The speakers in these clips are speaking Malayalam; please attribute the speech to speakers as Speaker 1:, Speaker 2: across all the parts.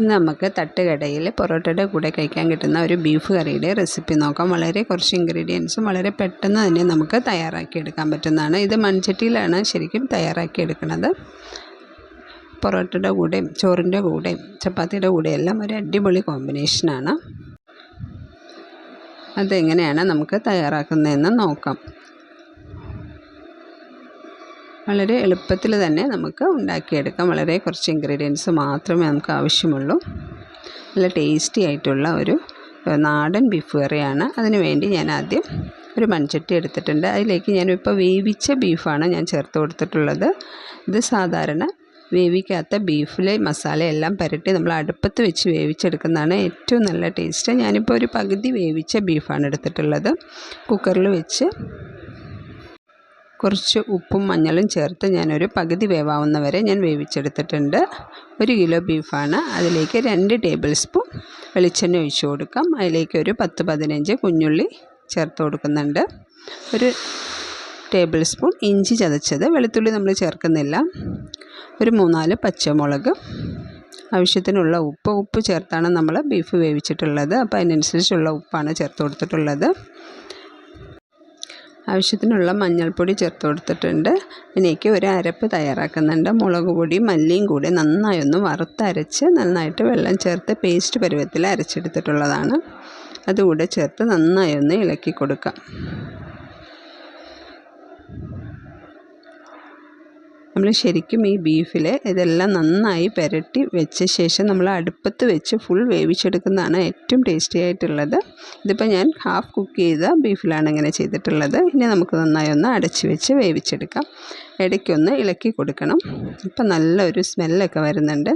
Speaker 1: ഇന്ന് നമുക്ക് തട്ടുകടയിൽ പൊറോട്ടയുടെ കൂടെ കഴിക്കാൻ കിട്ടുന്ന ഒരു ബീഫ് കറിയുടെ റെസിപ്പി നോക്കാം. വളരെ കുറച്ച് ഇൻഗ്രീഡിയൻസും വളരെ പെട്ടെന്ന് തന്നെ നമുക്ക് തയ്യാറാക്കിയെടുക്കാൻ പറ്റുന്നതാണ്. ഇത് മൺചട്ടിയിലാണ് ശരിക്കും തയ്യാറാക്കിയെടുക്കുന്നത്. പൊറോട്ടയുടെ കൂടെയും ചോറിന്റെ കൂടെയും ചപ്പാത്തിയുടെ കൂടെയും എല്ലാം ഒരു അടിപൊളി കോമ്പിനേഷനാണ് അതെങ്ങനെയാണ് നമുക്ക് തയ്യാറാക്കുന്നതെന്ന് നോക്കാം. വളരെ എളുപ്പത്തിൽ തന്നെ നമുക്ക് ഉണ്ടാക്കിയെടുക്കാം. വളരെ കുറച്ച് ഇൻഗ്രീഡിയൻസ് മാത്രമേ നമുക്ക് ആവശ്യമുള്ളൂ. നല്ല ടേസ്റ്റി ആയിട്ടുള്ള ഒരു നാടൻ ബീഫ് കറിയാണ്. അതിന് വേണ്ടി ഞാൻ ആദ്യം ഒരു മൺചട്ടി എടുത്തിട്ടുണ്ട്. അതിലേക്ക് ഞാനിപ്പോൾ വേവിച്ച ബീഫാണ് ഞാൻ ചേർത്ത് കൊടുത്തിട്ടുള്ളത്. ഇത് സാധാരണ വേവിക്കാത്ത ബീഫിലെ മസാലയെല്ലാം പരട്ടി നമ്മൾ അടുപ്പത്ത് വെച്ച് വേവിച്ചെടുക്കുന്നതാണ് ഏറ്റവും നല്ല ടേസ്റ്റ് ഞാനിപ്പോൾ ഒരു പകുതി വേവിച്ച ബീഫാണ് എടുത്തിട്ടുള്ളത്. കുക്കറിൽ വെച്ച് കുറച്ച് ഉപ്പും മഞ്ഞളും ചേർത്ത് ഞാനൊരു പകുതി വേവാവുന്ന വരെ ഞാൻ വേവിച്ചെടുത്തിട്ടുണ്ട്. ഒരു കിലോ ബീഫാണ്. അതിലേക്ക് രണ്ട് ടേബിൾ സ്പൂൺ വെളിച്ചെണ്ണ ഒഴിച്ചു കൊടുക്കാം. അതിലേക്ക് ഒരു പത്ത് പതിനഞ്ച് കുഞ്ഞുള്ളി ചേർത്ത് കൊടുക്കുന്നുണ്ട്. ഒരു ടേബിൾ സ്പൂൺ ഇഞ്ചി ചതച്ചത്. വെളുത്തുള്ളി നമ്മൾ ചേർക്കുന്നില്ല. ഒരു മൂന്നാൽ പച്ചമുളക്. ആവശ്യത്തിനുള്ള ഉപ്പ് ഉപ്പ് ചേർത്താണ് നമ്മൾ ബീഫ് വേവിച്ചിട്ടുള്ളത്. അപ്പോൾ അതിനനുസരിച്ചുള്ള ഉപ്പാണ് ചേർത്ത് കൊടുത്തിട്ടുള്ളത്. ആവശ്യത്തിനുള്ള മഞ്ഞൾപ്പൊടി ചേർത്ത് കൊടുത്തിട്ടുണ്ട്. ഇതിലേക്ക് ഒരു അരപ്പ് തയ്യാറാക്കുന്നുണ്ട്. മുളക് പൊടി മല്ലിയും കൂടി നന്നായി ഒന്ന് വറുത്തരച്ച് നന്നായിട്ട് വെള്ളം ചേർത്ത് പേസ്റ്റ് പരുവത്തിൽ അരച്ചെടുത്തിട്ടുള്ളതാണ്. അതുകൂടെ ചേർത്ത് നന്നായി ഒന്ന് ഇളക്കി കൊടുക്കാം. നമ്മൾ ശരിക്കും ഈ ബീഫിൽ ഇതെല്ലാം നന്നായി പുരട്ടി വെച്ച ശേഷം നമ്മൾ അടുപ്പത്ത് വെച്ച് ഫുൾ വേവിച്ചെടുക്കുന്നതാണ് ഏറ്റവും ടേസ്റ്റി ആയിട്ടുള്ളത്. ഇതിപ്പോൾ ഞാൻ ഹാഫ് കുക്ക് ചെയ്ത ബീഫിലാണ് ഇങ്ങനെ ചെയ്തിട്ടുള്ളത്. ഇനി നമുക്ക് നന്നായി ഒന്ന് അടച്ച് വെച്ച് വേവിച്ചെടുക്കാം. ഇടയ്ക്കൊന്ന് ഇളക്കി കൊടുക്കണം. ഇപ്പം നല്ലൊരു സ്മെല്ലൊക്കെ വരുന്നുണ്ട്.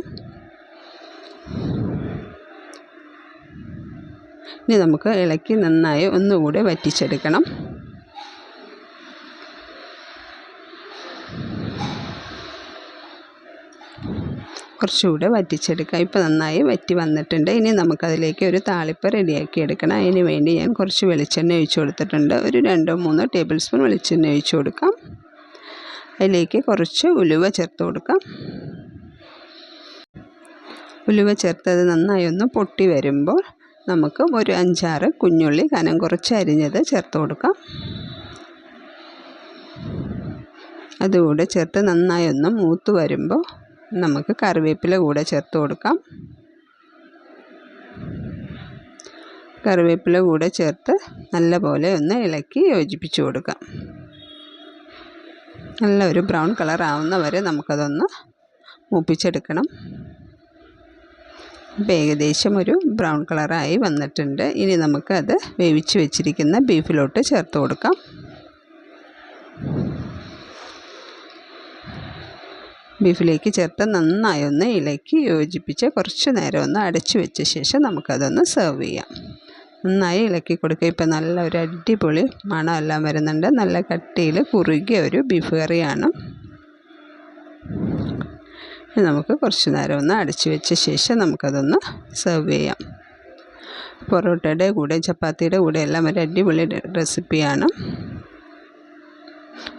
Speaker 1: ഇനി നമുക്ക് ഇളക്കി നന്നായി ഒന്നുകൂടെ വറ്റിച്ചെടുക്കണം. കുറച്ചുകൂടെ വറ്റിച്ചെടുക്കുക ഇപ്പോൾ നന്നായി വറ്റി വന്നിട്ടുണ്ട്. ഇനി നമുക്കതിലേക്ക് ഒരു താളിപ്പ് റെഡിയാക്കി എടുക്കണം. അതിന് വേണ്ടി ഞാൻ കുറച്ച് വെളിച്ചെണ്ണ ഒഴിച്ചു കൊടുത്തിട്ടുണ്ട്. ഒരു രണ്ടോ മൂന്നോ ടേബിൾ സ്പൂൺ വെളിച്ചെണ്ണ ഒഴിച്ചു കൊടുക്കാം. അതിലേക്ക് കുറച്ച് ഉലുവ ചേർത്ത് കൊടുക്കാം. ഉലുവ ചേർത്തത് നന്നായി ഒന്ന് പൊട്ടി വരുമ്പോൾ നമുക്ക് ഒരു അഞ്ചാറ് കുഞ്ഞുള്ളി കനം കുറച്ച് അരിഞ്ഞത് ചേർത്ത് കൊടുക്കാം. അതുകൂടെ ചേർത്ത് നന്നായി ഒന്ന് മൂത്ത് വരുമ്പോൾ നമുക്ക് കറിവേപ്പില കൂടെ ചേർത്ത് കൊടുക്കാം. കറിവേപ്പില കൂടെ ചേർത്ത് നല്ലപോലെ ഒന്ന് ഇളക്കി യോജിപ്പിച്ച് കൊടുക്കാം. നല്ല ഒരു ബ്രൗൺ കളർ ആവുന്ന വരെ നമുക്കതൊന്ന് മൂപ്പിച്ചെടുക്കണം. അപ്പോൾ ഏകദേശം ഒരു ബ്രൗൺ കളറായി വന്നിട്ടുണ്ട്. ഇനി നമുക്കത് വേവിച്ച് വെച്ചിരിക്കുന്ന ബീഫിലോട്ട് ചേർത്ത് കൊടുക്കാം. ബീഫിലേക്ക് ചേർത്ത് നന്നായി ഒന്ന് ഇളക്കി യോജിപ്പിച്ച് കുറച്ച് നേരം ഒന്ന് അടച്ചു വെച്ച ശേഷം നമുക്കതൊന്ന് സെർവ് ചെയ്യാം. നന്നായി ഇളക്കി കൊടുക്കുക. ഇപ്പം നല്ല ഒരു അടിപൊളി മണമെല്ലാം വരുന്നുണ്ട്. നല്ല കട്ടിയിൽ കുറുകിയ ഒരു ബീഫ് കറിയാണ്. നമുക്ക് കുറച്ച് നേരം ഒന്ന് അടച്ചു വെച്ച ശേഷം നമുക്കതൊന്ന് സെർവ് ചെയ്യാം. പൊറോട്ടയുടെ കൂടെ ചപ്പാത്തിയുടെ കൂടെ എല്ലാം ഒരു അടിപൊളി റെസിപ്പിയാണ്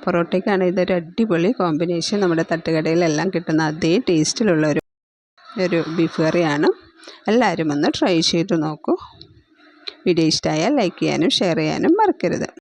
Speaker 1: പൊറോട്ടയ്ക്കാണ് ഇതൊരു അടിപൊളി കോമ്പിനേഷൻ നമ്മുടെ തട്ടുകടയിലെല്ലാം കിട്ടുന്ന അതേ ടേസ്റ്റിലുള്ള ഒരു ഒരു ബീഫ് കറിയാണ്. എല്ലാവരും ഒന്ന് ട്രൈ ചെയ്ത് നോക്കൂ. വീഡിയോ ഇഷ്ടമായാൽ ലൈക്ക് ചെയ്യാനും ഷെയർ ചെയ്യാനും മറക്കരുത്.